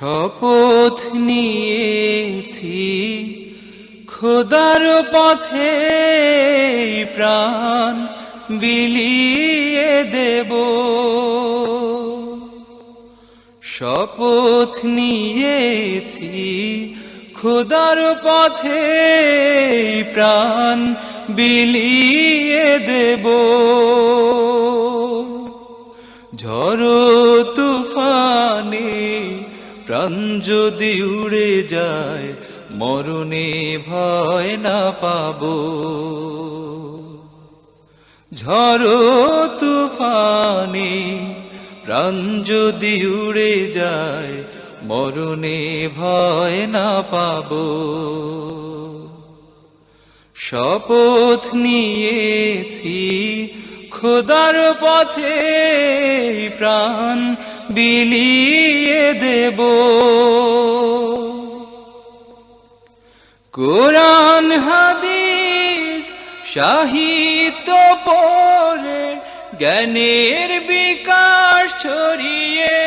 শপথ নিয়েছি। খোদার পথে প্রাণ বিলিয়ে দেব। শপথ নিয়েছি। খোদার পথে প্রাণ বিলিয়ে দেব। ঝড় প্রাণ যদি উড়ে যায়, মরণে ভয় না পাবো। ঝড় তুফানে প্রাণ যদি উড়ে যায়, মরণে ভয় না পাবো। শপথ নিয়েছি খোদার পথে প্রাণ বিলিয়ে দেব। কোরআন, হাদিস, সাহিত্য পরে জ্ঞানের বিকাশ ছড়িয়ে।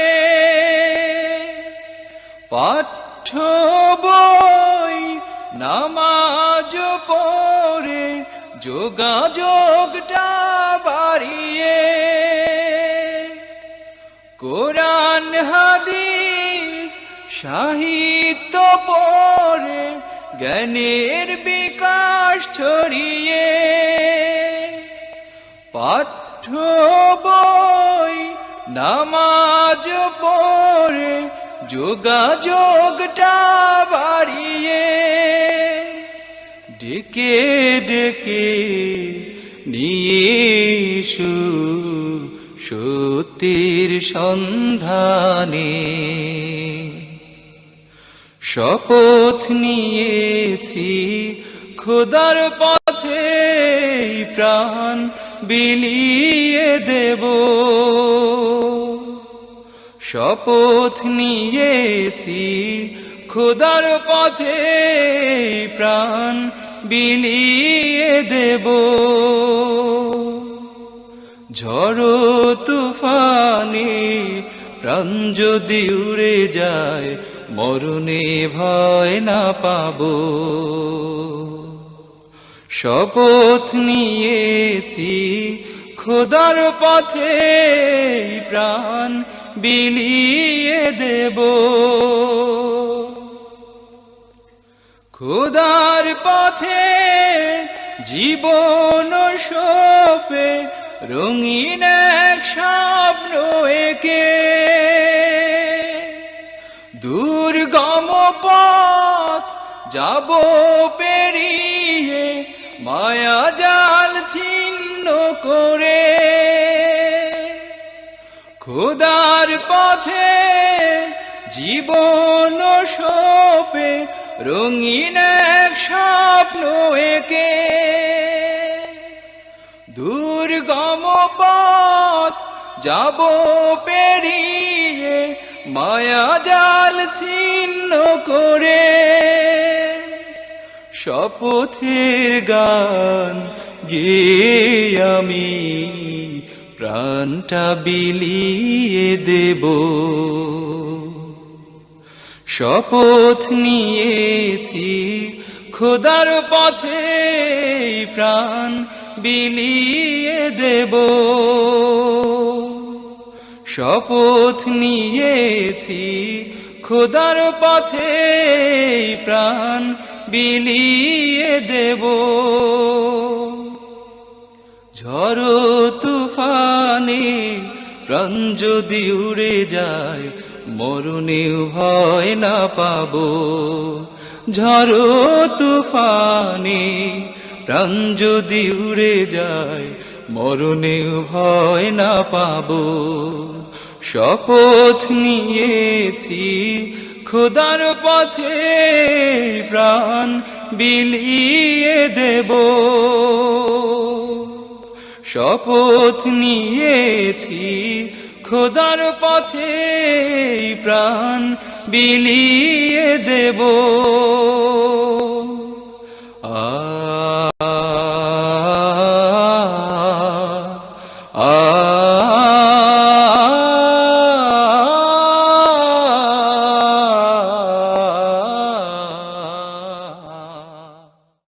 পাঠ্য বই, নামাজ পড়ে, যোগাযোগটা বাড়িয়ে। কোরআন, হাদিস, সাহিত্য পড়ে, জ্ঞানের বিকাশ ছড়িয়ে। পাঠ্য বই, নামাজ পড়ে, যোগাযোগটা বাড়িয়ে। ডেকে ডেকে নিয়ে এসো। সত্যের সন্ধানে শপথ নিয়েছি খোদার পথে প্রাণ বিলিয়ে দেব। শপথ নিয়েছি খোদার পথে প্রাণ বিলিয়ে দেব। ঝড় প্রাণ যদি উড়ে যায়, মরণে ভয় না পাবো। শপথ নিয়েছি খোদার পথে প্রাণ বিলিয়ে দেব। খোদার পথে জীবন সোপে রঙিন এক স্বপ্ন একে। দুর্গম পথ যাব পেরিয়ে, মায়া জাল ছিন্ন করে। খোদার পথে জীবন সোপে রঙিন এক স্বপ্ন একে। দুর্গম পথ যাব পেরিয়ে মায়া জাল ছিন্ন করে। শপথের গান গে আমি প্রাণটা বিলিয়ে দেব। শপথ নিয়েছি খোদার পথে প্রাণ বিলিয়ে দেব। শপথ নিয়েছি খোদার পথে প্রাণ বিলিয়ে দেব। ঝড় তুফানে প্রাণ যদি উড়ে যায় মরণে ভয় না পাবো। ঝড় তুফানে, প্রাণ যদি উড়ে যায় মরণে ভয় না পাবো। শপথ নিয়েছি, খোদার পথে প্রাণ বিলিয়ে দেব। শপথ নিয়েছি খোদার পথে প্রাণ বিলিয়ে দেব।